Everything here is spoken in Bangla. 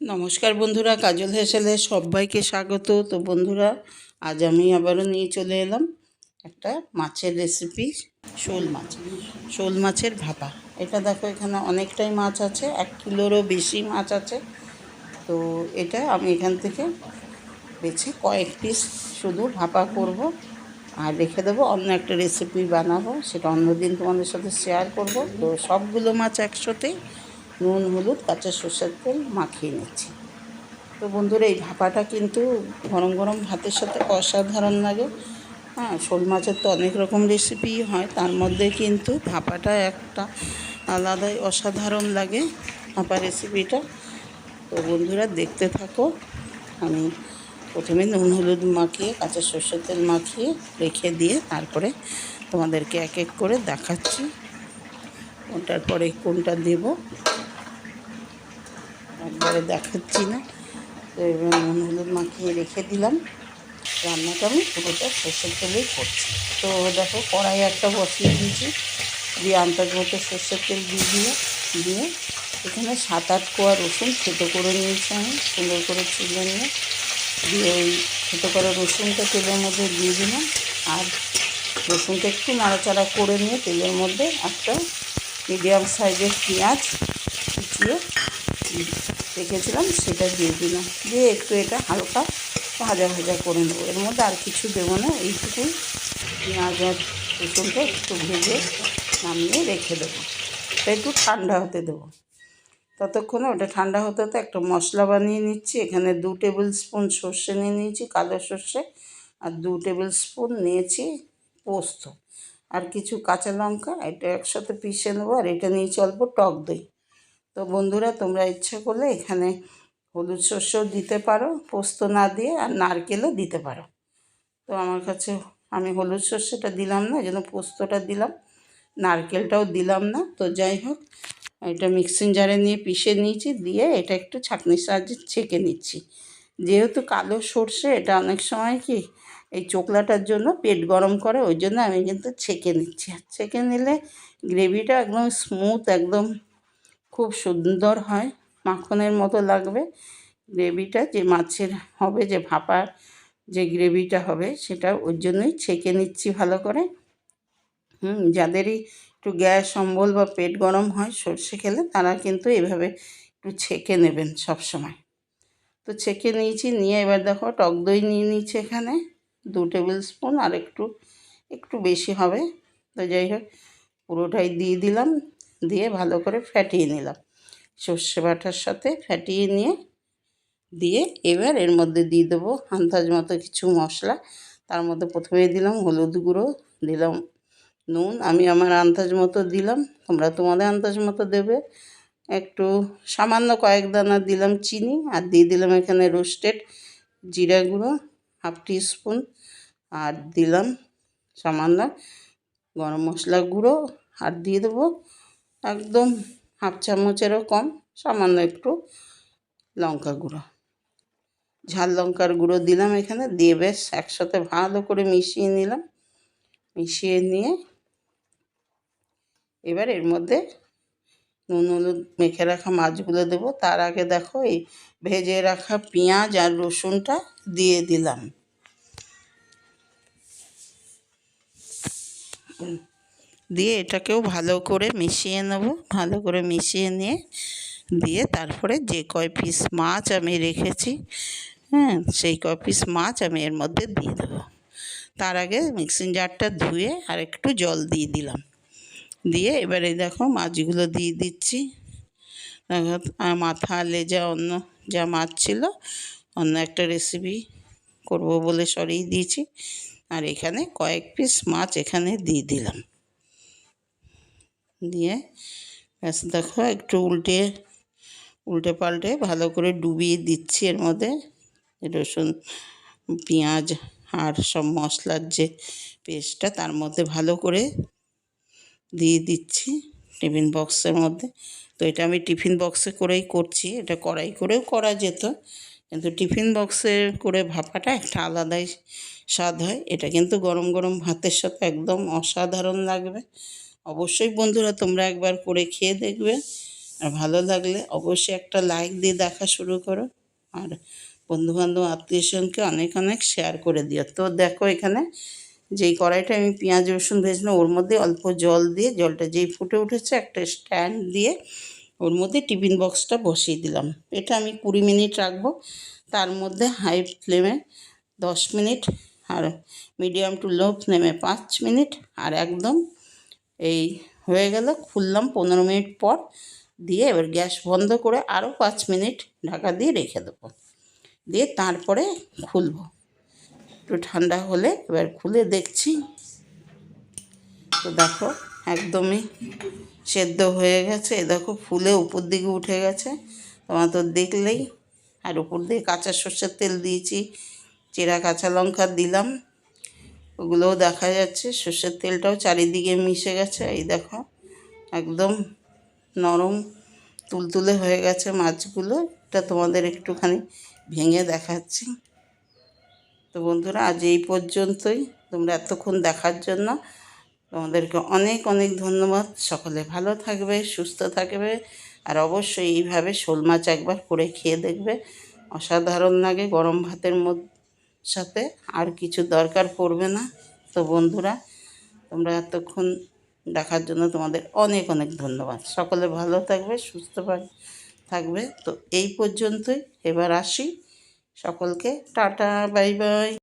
নমস্কার বন্ধুরা, কাজল হেসেলে সবাইকে স্বাগত। তো বন্ধুরা, আজ আমি আবারও নিয়ে চলে এলাম একটা মাছের রেসিপি শোল মাছ। শোল মাছের ভাপা। এটা দেখো, এখানে অনেকটাই মাছ আছে, এক কিলোরও বেশি মাছ আছে। তো এটা আমি এখান থেকে বেছে কয়েক পিস শুধু ভাপা করব আর রেখে দেবো, অন্য একটা রেসিপি বানাবো। সেটা অন্যদিন তোমাদের সাথে শেয়ার করব। তো সবগুলো মাছ একসাথেই নুন, হলুদ, কাঁচা সর্ষের তেল মাখিয়ে নিচ্ছি। তো বন্ধুরা, এই ভাপাটা কিন্তু গরম গরম ভাতের সাথে অসাধারণ লাগে। হ্যাঁ শোল মাছের তো অনেক রকম রেসিপি হয়, তার মধ্যে কিন্তু ভাপাটা একটা আলাদাই অসাধারণ লাগে ভাপা রেসিপিটা তো বন্ধুরা, দেখতে থাকো। আমি প্রথমে নুন, হলুদ মাখিয়ে, কাঁচা সর্ষের তেল মাখিয়ে রেখে দিয়ে তারপরে তোমাদেরকে এক এক করে দেখাচ্ছি। কোনটার পরে কোনটা দেব? একবারে দেখাচ্ছি না। তো এবার নুন হলুদ মাখিয়ে রেখে দিলাম। রান্নাটা আমি পুরোটা সর্ষের তেলেই করছি। তো দেখো কড়াই একটা বসিয়ে দিয়েছি। দিয়ে আন্দাজ মতো সর্ষের তেল দিয়ে দিয়ে দিয়ে এখানে সাত আট কোয়া রসুন থেতো করে নিয়েছি আমি, সুন্দর করে চুলে নিয়ে। দিয়ে ওই থেতো করা রসুনটা তেলের মধ্যে দিয়ে দিলাম। আর রসুনটা একটু নাড়াচাড়া করে নিয়ে তেলের মধ্যে একটা মিডিয়াম সাইজের পেঁয়াজ কুচিয়ে রেখেছিলাম, সেটা দিয়ে দিলাম। দিয়ে একটু এটা হালকা ভাজা ভাজা করে নেব। এর মধ্যে আর কিছু দেবো না, এইটুকুই পেঁয়াজ আর রসুনটা একটু ভেজে নামিয়ে রেখে দেবো। এটা একটু ঠান্ডা হতে দেবো। ততক্ষণে ওটা ঠান্ডা হতে হতে একটা মশলা বানিয়ে নিচ্ছি। এখানে দু টেবিল স্পুন সর্ষে নিয়ে নিয়েছি, কালো সর্ষে, আর দু টেবিল স্পুন নিয়েছি পোস্ত। আর কিছু কাঁচা লঙ্কা, এটা একসাথে পিষে নেব, আর এটা নিয়েছি অল্প টক দই। তো বন্ধুরা, তোমরা ইচ্ছে করলে এখানে হলুদ শস্যও দিতে পারো, পোস্ত না দিয়ে আর নারকেলও দিতে পারো। তো আমার কাছে, আমি হলুদ শস্যটা দিলাম না যেন পোস্তটা দিলাম, নারকেলটাও দিলাম না। তো যাই হোক, এটা মিক্সিং জারে নিয়ে পিষে নিয়েছি, দিয়ে এটা একটু ছাঁকনির সাহায্যে ছেঁকে নিচ্ছি। যেহেতু কালো সর্ষে, এটা অনেক সময় কি এই চোকলাটার জন্য পেট গরম করে, ওই জন্য আমি কিন্তু ছেঁকে নিচ্ছি। ছেঁকে নিলে গ্রেভিটা একদম স্মুথ, একদম খুব সুন্দর হয়, মাখনের মতো লাগবে। গ্রেভিটা যে মাছের হবে, যে ভাপার যে গ্রেভিটা হবে, সেটা ওর জন্যই ছেঁকে নিচ্ছি ভালো করে। হুম, যাদেরই একটু গ্যাস, অম্বল বা পেট গরম হয় সর্ষে খেলে, তারা কিন্তু এভাবে একটু ছেঁকে নেবেন সব সময় তো ছেঁকে নিয়েছি, নিয়ে এবার দেখো টক দই নিয়ে নিচ্ছি এখানে, দু টেবিল স্পুন আর একটু একটু বেশি হবে। তো যাই হোক, পুরোটাই দিয়ে দিলাম। দিয়ে ভালো করে ফ্যাটিয়ে নিলাম। সর্ষে বাটার সাথে ফ্যাটিয়ে নিয়ে দিয়ে এবার এর মধ্যে দিয়ে দেবো আন্দাজ মতো কিছু মশলা। তার মধ্যে প্রথমে দিলাম হলুদ গুঁড়ো, দিলাম নুন। আমি আমার আন্দাজ মতো দিলাম, তোমরা তোমাদের আন্দাজ মতো দেবে। একটু সামান্য কয়েক দানা দিলাম চিনি আর দিয়ে দিলাম এখানে রোস্টেড জিরা গুঁড়ো, হাফ স্পুন আর দিলাম সামান্য গরম মশলা গুঁড়ো আর দিয়ে দেবো একদম হাফ চামচেরও কম, সামান্য একটু লঙ্কা গুঁড়ো। ঝাল লঙ্কার গুঁড়ো দিলাম এখানে, দিয়ে বেশ একসাথে ভালো করে মিশিয়ে নিলাম। মিশিয়ে নিয়ে এবার এর মধ্যে নুন হলুদ মেখে রাখা মাছগুলো দেবো। তার আগে দেখো এই ভেজে রাখা পেঁয়াজ আর রসুনটা দিয়ে দিলাম। দিয়ে এটাকেও ভালো করে মিশিয়ে নেব। ভালো করে মিশিয়ে নিয়ে দিয়ে তারপরে যে কয় পিস মাছ আমি রেখেছি হ্যাঁ সেই কয় পিস মাছ আমি এর মধ্যে দিয়ে দেবো। তার আগে মিক্সিং জারটা ধুয়ে আর একটু জল দিয়ে দিলাম। দিয়ে এবারে দেখো মাছগুলো দিয়ে দিচ্ছি। দেখো মাথা লেজা অন্য যা মাছ ছিল, অন্য একটা রেসিপি করব বলে সরিয়ে দিয়েছি। আর এখানে কয়েক পিস মাছ এখানে দিয়ে দিলাম। দিয়ে ব্যাস দেখো একটু উল্টে উল্টে পাল্টে ভালো করে ডুবিয়ে দিচ্ছি এর মধ্যে রসুন, পেঁয়াজ আর সব মশলার যে পেস্টটা তার মধ্যে ভালো করে দিয়ে দিচ্ছি টিফিন বক্সের মধ্যে। তো এটা আমি টিফিন বক্সে করেই করছি, এটা কড়াই করেও করা যেত, কিন্তু টিফিন বক্সে করে ভাপাটা একটা আলাদাই স্বাদ হয়। এটা কিন্তু গরম গরম ভাতের সাথে একদম অসাধারণ লাগবে। অবশ্যই বন্ধুরা তোমরা একবার করে খেয়ে দেখবে। আর ভালো লাগলে অবশ্যই একটা লাইক দিয়ে দেখা শুরু করো। আর বন্ধুবান্ধব আত্মীয় স্বজনকে অনেক অনেক শেয়ার করে দিও। তো দেখো এখানে যেই কড়াইটা আমি পেঁয়াজ, রসুন ভেজলাম ওর মধ্যে অল্প জল দিয়ে, জলটা যেই ফুটে উঠেছে, একটা স্ট্যান্ড দিয়ে ওর মধ্যে টিফিন বক্সটা বসিয়ে দিলাম। এটা আমি কুড়ি মিনিট রাখব। তার মধ্যে হাই ফ্লেমে দশ মিনিট আর মিডিয়াম টু লো ফ্লেমে পাঁচ মিনিট। আর একদম এই হয়ে গেল, খুললাম পনেরো মিনিট পর দিয়ে এবার গ্যাস বন্ধ করে আরও পাঁচ মিনিট ঢাকা দিয়ে রেখে দেবো। দিয়ে তারপরে খুলবো। একটু ঠান্ডা হলে এবার খুলে দেখছি। তো দেখো, একদমই সেদ্ধ হয়ে গেছে। এ দেখো, ফুলে উপর দিকে উঠে গেছে। তোমার তো দেখলেই। আর উপর দিয়ে কাঁচা সর্ষের তেল দিয়েছি, চেরা কাঁচা লঙ্কা দিলাম। ওগুলোও দেখা যাচ্ছে। সর্ষের তেলটাও চারিদিকে মিশে গেছে। এই দেখো, একদম নরম তুলতুলে হয়ে গেছে মাছগুলো। এটা তোমাদের একটুখানি ভেঙে দেখাচ্ছি। তো বন্ধুরা, আজ এই পর্যন্তই। তোমরা এতক্ষণ দেখার জন্য তোমাদেরকে অনেক অনেক ধন্যবাদ। সকলে ভালো থাকবে, সুস্থ থাকবে, আর অবশ্যই এইভাবে শোল মাছ একবার করে খেয়ে দেখবে। অসাধারণ লাগে গরম ভাতের মধ্যে। সাথে আর কিছু দরকার পড়বে না। তো বন্ধুরা, তোমরা এতক্ষণ দেখার জন্য তোমাদের অনেক অনেক ধন্যবাদ। সকলে ভালো থাকবে, সুস্থ থাকবে। তো এই পর্যন্তই। এবার আসি সকলকে। Tata, bye bye.